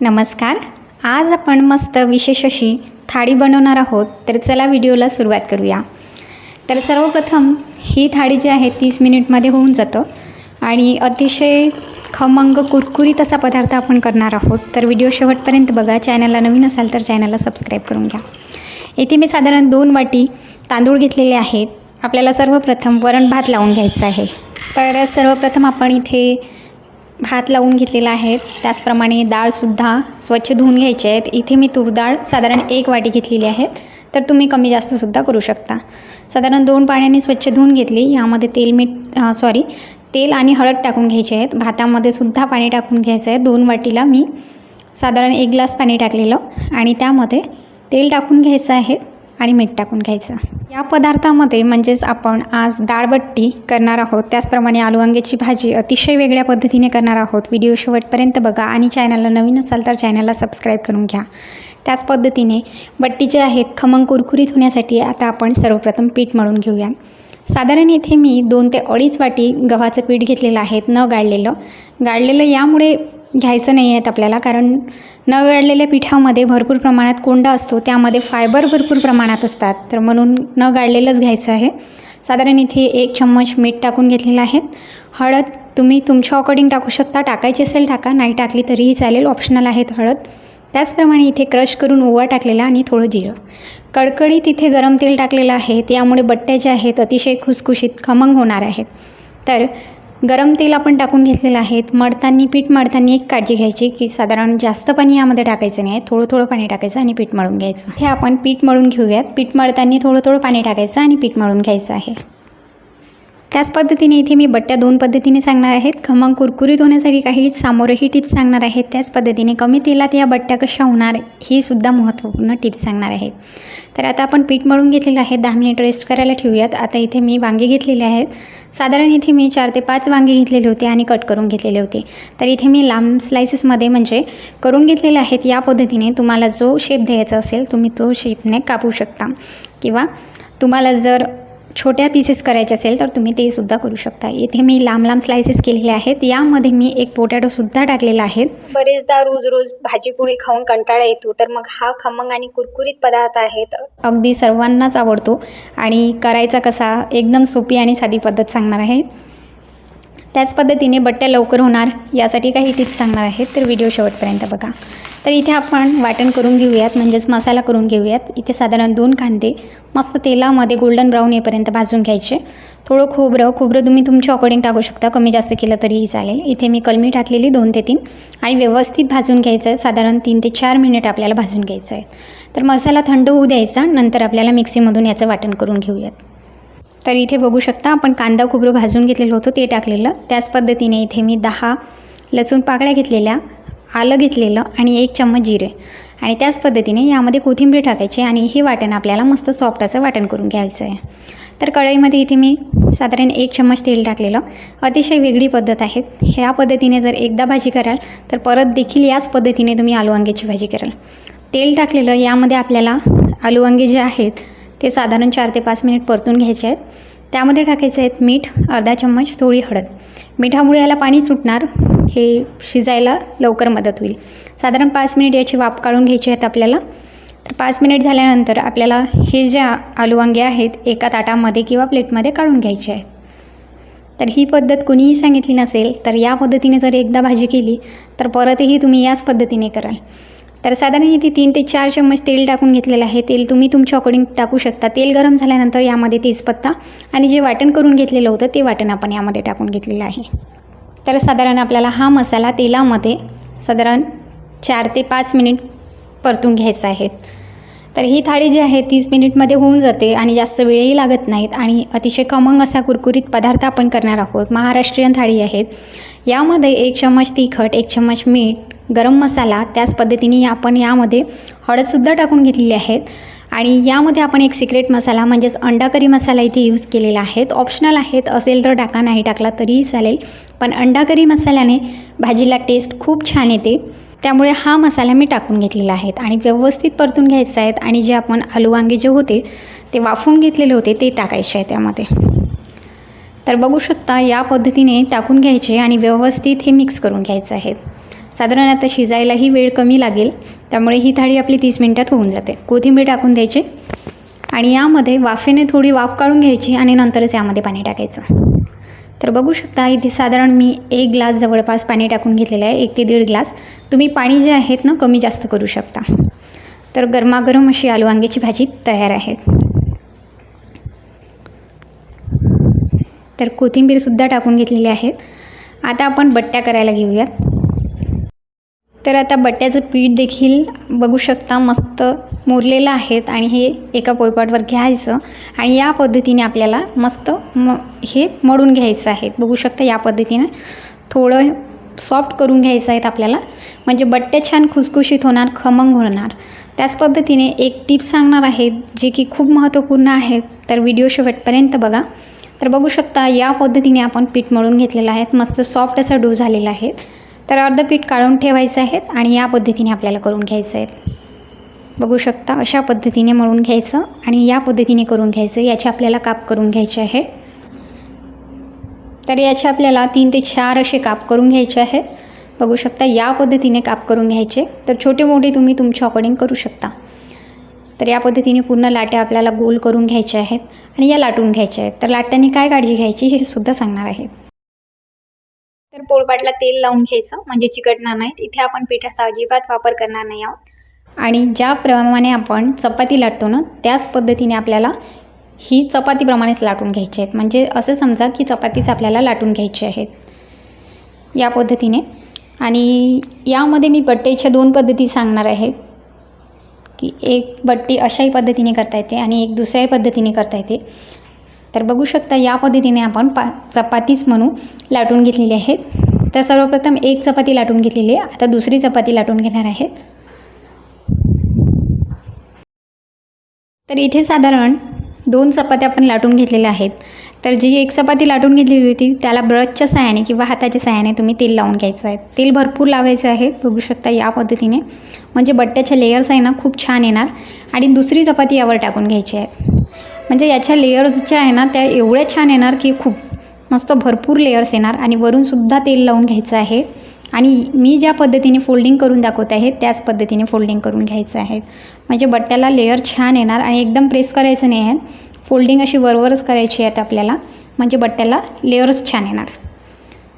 नमस्कार. आज आपण मस्त विशेष अशी थाळी बनवणार आहोत. तर चला व्हिडिओला सुरुवात करूया. तर सर्वप्रथम ही थाळी जी आहे तीस मिनिटमध्ये होऊन जातं. आणि अतिशय खमंग कुरकुरीत असा पदार्थ आपण करणार आहोत. तर व्हिडिओ शेवटपर्यंत बघा. चॅनलला नवीन असाल तर चॅनलला सबस्क्राईब करून घ्या. येथे मी साधारण दोन वाटी तांदूळ घेतलेले आहेत. आपल्याला सर्वप्रथम वरण भात लावून घ्यायचं आहे. तर सर्वप्रथम आपण इथे भात लावून घेतलेला आहे. त्याचप्रमाणे डाळसुद्धा स्वच्छ धुवून घ्यायचे आहेत इथे मी तूर डाळ साधारण एक वाटी घेतलेली आहे. तर तुम्ही कमी जास्तसुद्धा करू शकता. साधारण दोन पाण्याने स्वच्छ धुवून घेतली. यामध्ये तेल मीठ सॉरी तेल आणि हळद टाकून घ्यायचे आहेत. भातामध्ये सुद्धा पाणी टाकून घ्यायचं आहे. दोन वाटीला मी साधारण एक ग्लास पाणी टाकलेलं आणि त्यामध्ये तेल टाकून घ्यायचं आहे आणि मीठ टाकून घ्यायचं. या पदार्थामध्ये म्हणजेच आपण आज डाळबट्टी करणार आहोत. त्याचप्रमाणे आलू वांग्याची भाजी अतिशय वेगळ्या पद्धतीने करणार आहोत. व्हिडिओ शेवटपर्यंत बघा आणि चॅनलला नवीन असाल तर चॅनलला सबस्क्राईब करून घ्या. त्याच पद्धतीने बट्टी जे आहेत खमंग कुरकुरीत होण्यासाठी आता आपण सर्वप्रथम पीठ मळून घेऊया साधारण इथे मी दोन ते अडीच वाटी गव्हाचं पीठ घेतलेलं आहे न गाळलेलं. गाळलेलं यामुळे घ्यायचं नाही आहेत आपल्याला कारण न गाळलेल्या पिठामध्ये भरपूर प्रमाणात कोंडा असतो त्यामध्ये फायबर भरपूर प्रमाणात असतात. तर म्हणून न गाळलेलंच घ्यायचं आहे. साधारण इथे एक चम्मच मीठ टाकून घेतलेलं आहे. हळद तुम्ही तुमच्या अकॉर्डिंग टाकू शकता टाकायची असेल टाका नाही टाकली तरीही चालेल ऑप्शनल आहेत हळद. त्याचप्रमाणे इथे क्रश करून ओवा टाकलेला आणि थोडं जिरं. कडकडीत इथे गरम तेल टाकलेलं आहे त्यामुळे बट्ट्या ज्या आहेत अतिशय खुसखुशीत खमंग होणार आहेत. तर गरम तेल आपण टाकून घेतलेलं आहेत मळताना पीठ मळताना एक काळजी घ्यायची की साधारण जास्त पाणी यामध्ये टाकायचं नाही. थोडं थोडं पाणी टाकायचं आणि पीठ मळून घ्यायचं. हे आपण पीठ मळून घेऊयात. पीठ मळताना थोडं थोडं पाणी टाकायचं आणि पीठ मळून घ्यायचं आहे. त्याच पद्धतीने इथे मी बट्ट्या दोन पद्धतीने सांगणार आहेत. खमंग कुरकुरीत होण्यासाठी काही सामोरही टिप्स सांगणार आहेत. त्याच पद्धतीने कमी तेलात या बट्ट्या कशा होणार ही सुद्धा महत्त्वपूर्ण टिप्स सांगणार आहेत. तर आता आपण पीठ मळून घेतलेलं आहे. दहा मिनिट रेस्ट करायला ठेवूयात. आता इथे मी वांगे घेतलेले आहेत. साधारण इथे मी चार ते पाच वांगे घेतलेले होते आणि कट करून घेतलेले होते. तर इथे मी लांब स्लायसेसमध्ये म्हणजे करून घेतलेले आहेत. या पद्धतीने तुम्हाला जो शेप द्यायचा असेल तुम्ही तो शेपने कापू शकता. किंवा तुम्हाला जर छोट्या पीसेस करायचे असेल तर तुम्ही ते सुद्धा करू शकता. इथे मी लांब लांब स्लायसेस केलेले आहेत. यामध्ये मी एक पोटॅटोसुद्धा टाकलेला आहे. बरेचदा रोज रोज भाजी पोळी खाऊन कंटाळा येतो तर मग हा खमंग आणि कुरकुरीत पदार्थ आहेत. अगदी सर्वांनाच आवडतो. आणि करायचा कसा एकदम सोपी आणि साधी पद्धत सांगणार आहे. त्याच पद्धतीने बट्ट्या लवकर होणार यासाठी काही टिप्स सांगणार आहेत तर व्हिडिओ शेवटपर्यंत बघा. तर इथे आपण वाटण करून घेऊयात म्हणजेच मसाला करून घेऊयात. इथे साधारण दोन कांदे मस्त तेलामध्ये गोल्डन ब्राऊन येईपर्यंत भाजून घ्यायचे. थोडं खोबरं खोबरं तुम्ही तुमच्या अकॉर्डिंग टाकू शकता कमी जास्त केलं तरीही चालेल. इथे मी कलमी टाकलेली दोन ते तीन आणि व्यवस्थित भाजून घ्यायचं आहे. साधारण तीन ते चार मिनिट आपल्याला भाजून घ्यायचं आहे. तर मसाला थंड होऊ द्यायचा नंतर आपल्याला मिक्सीमधून याचं वाटण करून घेऊयात. तर इथे बघू शकता. आपण कांदा खोबरं भाजून घेतलेलं होतं ते टाकलेलं. त्याच पद्धतीने इथे मी दहा लसूण पाकळ्या घेतलेल्या आलं घेतलेलं आणि एक चम्मच जिरे. आणि त्याच पद्धतीने यामध्ये कोथिंबीर टाकायची आणि हे वाटण आपल्याला मस्त सॉफ्ट असं वाटण करून घ्यायचं आहे. तर कढईमध्ये इथे मी साधारण एक चम्मच तेल टाकलेलं. अतिशय वेगळी पद्धत आहे. ह्या पद्धतीने जर एकदा भाजी कराल तर परत देखील याच पद्धतीने तुम्ही आलू वांग्याची भाजी कराल. तेल टाकलेलं यामध्ये आपल्याला आलू वांगे जे आहेत ते साधारण चार ते पाच मिनिट परतून घ्यायचे आहेत. त्यामध्ये टाकायचे आहेत मीठ अर्धा चम्मच थोडी हळद. मिठामुळे याला पाणी सुटणार हे शिजायला लवकर मदत होईल. साधारण पाच मिनिट याची वाफ काढून घ्यायची आहेत आपल्याला. तर पाच मिनिट झाल्यानंतर आपल्याला हे जे आलू वांगे आहेत एका ताटामध्ये किंवा प्लेटमध्ये काढून घ्यायचे आहेत. तर ही पद्धत कुणीही सांगितली नसेल तर या पद्धतीने जर एकदा भाजी केली तर परतही तुम्ही याच पद्धतीने कराल. तर साधारण इथे तीन ते चार चम्मच तेल टाकून घेतलेलं आहे. तेल तुम्ही तुमच्या अकॉर्डिंग टाकू शकता. तेल गरम झाल्यानंतर यामध्ये तेजपत्ता आणि जे वाटण करून घेतलेलं होतं ते वाटण आपण यामध्ये टाकून घेतलेलं आहे. तर साधारण आपल्याला हा मसाला तेलामध्ये साधारण चार ते पाच मिनिट परतून घ्यायचा आहे. तर ही थाळी जी आहे तीस मिनिटमध्ये होऊन जाते आणि जास्त वेळही लागत नाहीत आणि अतिशय कमंग असा कुरकुरीत पदार्थ आपण करणार आहोत. महाराष्ट्रीयन थाळी आहेत. यामध्ये एक चम्मच तिखट एक चम्मच मीठ गरम मसाला त्याच पद्धतीने आपण यामध्ये हळदसुद्धा टाकून घेतलेली आहेत. आणि यामध्ये आपण एक सिक्रेट मसाला म्हणजेच अंडा करी मसाला इथे यूज केलेला आहे. ऑप्शनल आहेत असेल तर टाका नाही टाकला तरीही चालेल. पण अंडा करी मसाल्याने भाजीला टेस्ट खूप छान येते. त्यामुळे हा मसाला मी टाकून घेतलेला आहे. आणि व्यवस्थित परतून घ्यायचा आहेत आणि जे आपण आलू वांगे जे होते ते वाफवून घेतलेले होते ते टाकायचे आहे त्यामध्ये. तर बघू शकता या पद्धतीने टाकून घ्यायचे आणि व्यवस्थित हे मिक्स करून घ्यायचं आहे. साधारण आता शिजायलाही वेळ कमी लागेल. त्यामुळे ही थाळी आपली तीस मिनटात होऊन जाते. कोथिंबीर टाकून द्यायची आणि यामध्ये वाफेने थोडी वाफ काढून घ्यायची आणि नंतरच यामध्ये पाणी टाकायचं. तर बघू शकता इथे साधारण मी एक ग्लास जवळपास पाणी टाकून घेतलेलं आहे. एक ते दीड ग्लास. तुम्ही पाणी जे आहेत ना कमी जास्त करू शकता. तर गरमागरम अशी आलू वांग्याची भाजी तयार आहे तर कोथिंबीरसुद्धा टाकून घेतलेली आहेत. आता आपण बट्ट्या करायला घेऊयात. तर आता बट्ट्याचं पीठ देखील बघू शकता मस्त मुरलेलं आहेत आणि हे एका पोयपाटवर घ्यायचं आणि या पद्धतीने आपल्याला मस्त म हे मळून घ्यायचं आहे. बघू शकता या पद्धतीने थोडं सॉफ्ट करून घ्यायचं आहेत आपल्याला. म्हणजे बट्ट्या छान खुसखुशीत होणार खमंग होणार. त्याच पद्धतीने एक टिप सांगणार आहेत जे की खूप महत्त्वपूर्ण आहेत तर व्हिडिओ शेवटपर्यंत बघा. तर बघू शकता या पद्धतीने आपण पीठ मळून घेतलेलं आहे. मस्त सॉफ्ट असा डो झालेला आहे. तर अर्ध पीठ काढून ठेवायचं आहे आणि या पद्धतीने आपल्याला करून घ्यायचं आहे बघू शकता अशा पद्धतीने मळून घ्यायचं आणि या पद्धतीने करून घ्यायचं. याचे आपल्याला काप करून घ्यायचे आहे. तर याचे आपल्याला तीन ते चार असे काप करून घ्यायचे आहे. बघू शकता या पद्धतीने काप करून घ्यायचे. तर छोटे मोठे तुम्ही तुमच्या अकॉर्डिंग करू शकता. तर या पद्धतीने पूर्ण लाट्या आपल्याला गोल करून घ्यायच्या आहेत आणि या लाटून घ्यायच्या आहेत. तर लाट्यांनी काय काळजी घ्यायची हे सुद्धा सांगणार आहेत तर पोळपाटला तेल लावून घ्यायचं म्हणजे चिकटणार नाहीत. इथे आपण पिठाचा अजिबात वापर करणार नाही आहोत. आणि ज्याप्रमाणे आपण चपाती लाटतो ना त्याच पद्धतीने आपल्याला ही चपातीप्रमाणेच लाटून घ्यायची आहेत. म्हणजे असं समजा की चपातीच आपल्याला लाटून घ्यायची आहेत. या पद्धतीने. आणि यामध्ये मी बट्टेच्या दोन पद्धती सांगणार आहेत की एक बट्टी अशाही पद्धतीने करता येते आणि एक दुसऱ्याही पद्धतीने करता येते. तर बघू शकता या पद्धतीने आपण पा चपातीच म्हणू लाटून घेतलेली आहेत. तर सर्वप्रथम एक चपाती लाटून घेतलेली आहे. आता दुसरी चपाती लाटून घेणार आहेत. तर इथे साधारण दोन चपात्या आपण लाटून घेतलेल्या आहेत. तर जी एक चपाती लाटून घेतलेली होती त्याला ब्रशच्या साह्याने किंवा हाताच्या सहाय्याने तुम्ही तेल लावून घ्यायचं आहे. तेल भरपूर लावायचं आहे. बघू शकता या पद्धतीने. म्हणजे बट्ट्याच्या लेयर्स आहे ना खूप छान येणार. आणि दुसरी चपाती यावर टाकून घ्यायची आहे. म्हणजे याच्या लेयर्स ज्या आहे ना त्या एवढ्या छान येणार की खूप मस्त भरपूर लेयर्स येणार आणि वरूनसुद्धा तेल लावून घ्यायचं आहे. आणि मी ज्या पद्धतीने फोल्डिंग करून दाखवत आहे त्याच पद्धतीने फोल्डिंग करून घ्यायचं आहे. म्हणजे बट्ट्याला लेअर छान येणार आणि एकदम प्रेस करायचं नाही आहे. फोल्डिंग अशी वरवरच करायची आहेत आपल्याला. म्हणजे बट्ट्याला लेअर्स छान येणार.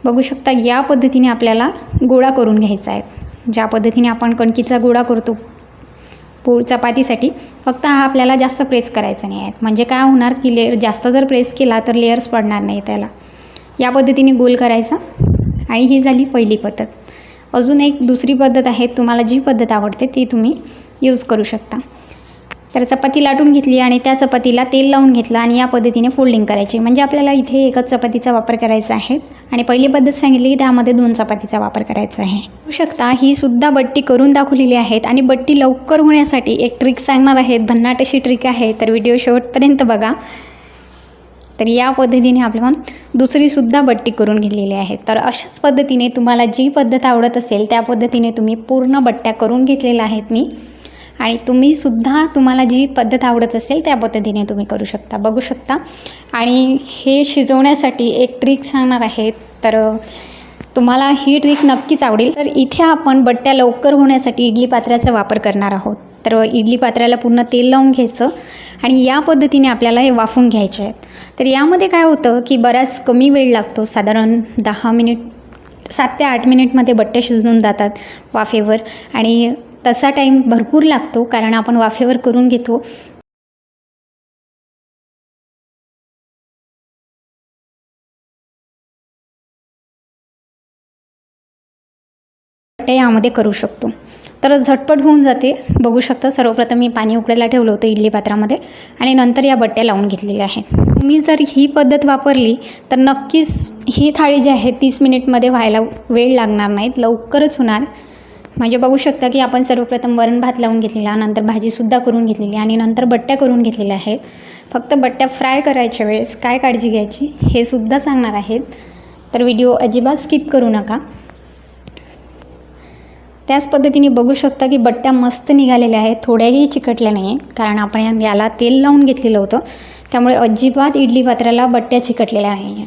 बघू शकता या पद्धतीने आपल्याला गोळा करून घ्यायचा आहे. ज्या पद्धतीने आपण कणकीचा गोळा करतो पोळ चपातीसाठी फक्त हा आपल्याला जास्त प्रेस करायचा नाही आहे. म्हणजे काय होणार की लेअर जास्त जर प्रेस केला तर लेअर्स पडणार नाही त्याला. या पद्धतीने गोल करायचा. आणि ही झाली पहिली पद्धत. अजून एक दुसरी पद्धत आहे तुम्हाला जी पद्धत आवडते ती तुम्ही यूज करू शकता. तर चपाती लाटून घेतली आणि त्या चपातीला तेल लावून घेतलं आणि या पद्धतीने फोल्डिंग करायची. म्हणजे आपल्याला इथे एकच चपातीचा वापर करायचा आहे. आणि पहिली पद्धत सांगितली की त्यामध्ये दोन चपातीचा वापर करायचा आहे. होऊ शकता ही सुद्धा बट्टी करून दाखवलेली आहेत आणि बट्टी लवकर होण्यासाठी एक ट्रिक सांगणार आहेत. भन्नाट अशी ट्रिक आहे तर व्हिडिओ शेवटपर्यंत बघा. तर या पद्धतीने आपण दुसरीसुद्धा बट्टी करून घेतलेली आहे. तर अशाच पद्धतीने तुम्हाला जी पद्धत आवडत असेल त्या पद्धतीने तुम्ही पूर्ण बट्ट्या करून घेतलेल्या आहेत. मी आणि तुम्हीसुद्धा तुम्हाला जी पद्धत आवडत असेल त्या पद्धतीने तुम्ही करू शकता. बघू शकता. आणि हे शिजवण्यासाठी एक ट्रिक सांगणार आहे. तर तुम्हाला ही ट्रिक नक्कीच आवडेल. तर इथे आपण बट्ट्या लवकर होण्यासाठी इडली पात्र्याचा वापर करणार आहोत. तर इडली पात्र्याला पूर्ण तेल लावून घ्यायचं आणि या पद्धतीने आपल्याला हे वाफून घ्यायचे आहेत. तर यामध्ये काय होतं की बराच कमी वेळ लागतो. साधारण दहा मिनिट सात ते आठ मिनिटमध्ये बट्टे शिजून जातात वाफेवर आणि तसा टाईम भरपूर लागतो कारण आपण वाफेवर करून घेतो. यामध्ये करू शकतो. तर झटपट होऊन जाते. बघू शकता सर्वप्रथम मी पाणी उकळायला ठेवलं होतं इडली पात्रामध्ये आणि नंतर या बट्ट्या लावून घेतलेल्या आहेत. तुम्ही जर ही पद्धत वापरली तर नक्कीच ही थाळी जी आहे तीस मिनिटमध्ये व्हायला वेळ लागणार नाहीत लवकरच होणार. म्हणजे बघू शकता की आपण सर्वप्रथम वरण भात लावून घेतलेला नंतर भाजीसुद्धा करून घेतलेली आणि नंतर बट्ट्या करून घेतलेल्या आहेत. फक्त बट्ट्या फ्राय करायच्या वेळेस काय काळजी घ्यायची हे सुद्धा सांगणार आहेत. तर व्हिडिओ अजिबात स्किप करू नका. त्याच पद्धतीने बघू शकता की बट्ट्या मस्त निघालेल्या आहेत थोड्याही चिकटल्या नाही आहे कारण आपण या- याला तेल लावून घेतलेलं होतं. त्यामुळे अजिबात इडली पात्राला बट्ट्या चिकटलेल्या नाही आहेत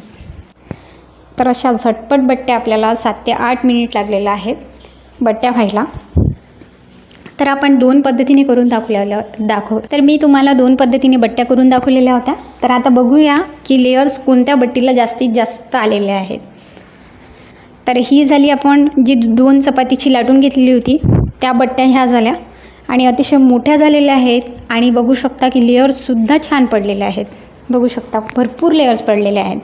तर अशा झटपट बट्ट्या आपल्याला सात ते आठ मिनिट लागलेल्या आहेत बट्ट्या व्हायला. तर आपण दोन पद्धतीने करून दाखवलेलं दाखव तर मी तुम्हाला दोन पद्धतीने बट्ट्या करून दाखवलेल्या होत्या. तर आता बघूया की लेयर्स कोणत्या बट्टीला जास्तीत जास्त आलेल्या आहेत. तर ही झाली आपण जी दोन चपातीची लाटून घेतलेली होती त्या बट्ट्या ह्या झाल्या. आणि अतिशय मोठ्या झालेल्या आहेत आणि बघू शकता की लेअर्ससुद्धा छान पडलेल्या आहेत. बघू शकता भरपूर लेयर्स पडलेले आहेत.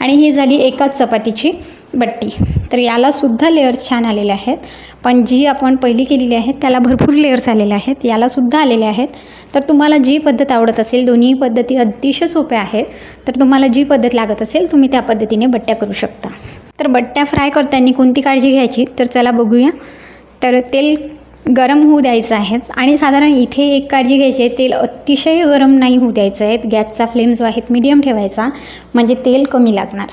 आणि ही झाली एकाच चपातीची बट्टी. तर यालासुद्धा लेयर्स छान आलेले आहेत. पण जी आपण पहिली केलेली आहे त्याला भरपूर लेयर्स आलेले आहेत. यालासुद्धा आलेले आहेत. तर तुम्हाला जी पद्धत आवडत असेल दोन्ही पद्धती अतिशय सोप्या आहेत. तर तुम्हाला जी पद्धत लागत असेल तुम्ही त्या पद्धतीने बट्ट्या करू शकता. तर बट्ट्या फ्राय करताना कोणती काळजी घ्यायची? तर चला बघूया. तर तेल गरम होऊ द्यायचं आहे. आणि साधारण इथे एक काळजी घ्यायची आहे तेल अतिशय गरम नाही होऊ द्यायचं आहे. गॅसचा फ्लेम जो आहे मीडियम ठेवायचा. म्हणजे तेल कमी लागणार.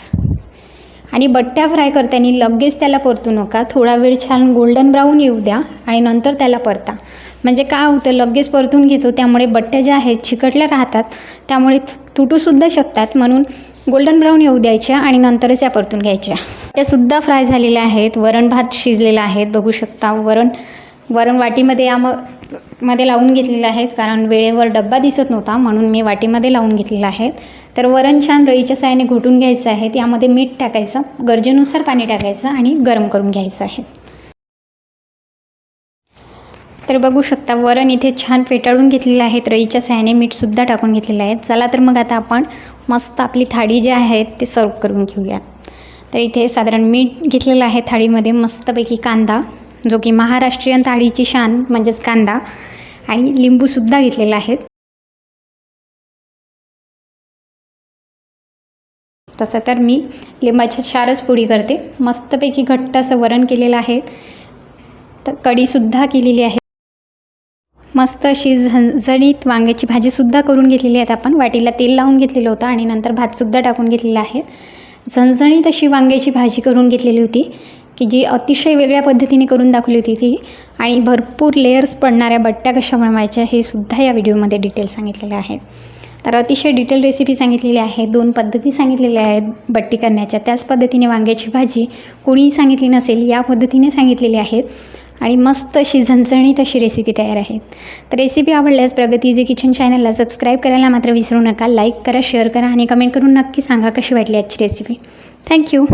आणि बट्ट्या फ्राय करताना लगेच त्याला परतू नका. थोडा वेळ छान गोल्डन ब्राऊन येऊ द्या आणि नंतर त्याला परता. म्हणजे काय होतं लगेच परतून घेतो. त्यामुळे बट्ट्या ज्या आहेत चिकटल्या राहतात. त्यामुळे तुटूसुद्धा शकतात. म्हणून गोल्डन ब्राऊन येऊ द्यायच्या आणि नंतरच या परतून घ्यायच्या. त्यासुद्धा फ्राय झालेल्या आहेत. वरण भात शिजलेला आहे. बघू शकता वरण वरण वाटीमध्ये या मध्ये लावून घेतलेलं आहेत कारण वेळेवर डब्बा दिसत नव्हता म्हणून मी वाटीमध्ये लावून घेतलेलं आहे तर वरण छान रईच्या साहाय्याने घोटून घ्यायचं आहे यामध्ये मीठ टाकायचं गरजेनुसार पाणी टाकायचं आणि गरम करून घ्यायचं आहे. तर बघू शकता वरण इथे छान फेटाळून घेतलेलं आहे रईच्या साहाय्याने मीठसुद्धा टाकून घेतलेलं आहे चला तर मग आता आपण मस्त आपली थाळी जी आहे ते सर्व करून घेऊयात तर इथे साधारण मीठ घेतलेलं आहे थाळीमध्ये मस्तपैकी कांदा. जो की महाराष्ट्रीयन थाळीची शान म्हणजेच कांदा आणि लिंबूसुद्धा घेतलेला आहे. तसं तर मी लिंबाच्या चारच पोळी करते. मस्तपैकी घट्ट असं वरण केलेलं आहे. तर कढीसुद्धा केलेली आहे. मस्त अशी झणझणीत वांग्याची भाजीसुद्धा करून घेतलेली आहेत आपण वाटीला तेल लावून घेतलेलं होतं आणि नंतर भातसुद्धा टाकून घेतलेला आहे. झणझणीत अशी वांग्याची भाजी करून घेतलेली होती. की जी अतिशय वेगळ्या पद्धतीने करून दाखवली होती ती. आणि भरपूर लेयर्स पडणाऱ्या बट्ट्या कशा बनवायच्या हे सुद्धा या व्हिडिओमध्ये डिटेल सांगितलेले आहेत. तर अतिशय डिटेल रेसिपी सांगितलेली आहे दोन पद्धती सांगितलेल्या आहेत बट्टी करण्याच्या. त्याच पद्धतीने वांग्याची भाजी कोणीही सांगितली नसेल या पद्धतीने सांगितलेली आहेत. आणि मस्त अशी झणझणीत अशी रेसिपी तयार आहे. तर रेसिपी आवडल्यास प्रगती इझी किचन चॅनलला सबस्क्राईब करायला मात्र विसरू नका. लाईक करा शेअर करा आणि कमेंट करून नक्की सांगा कशी वाटली आजची रेसिपी थँक्यू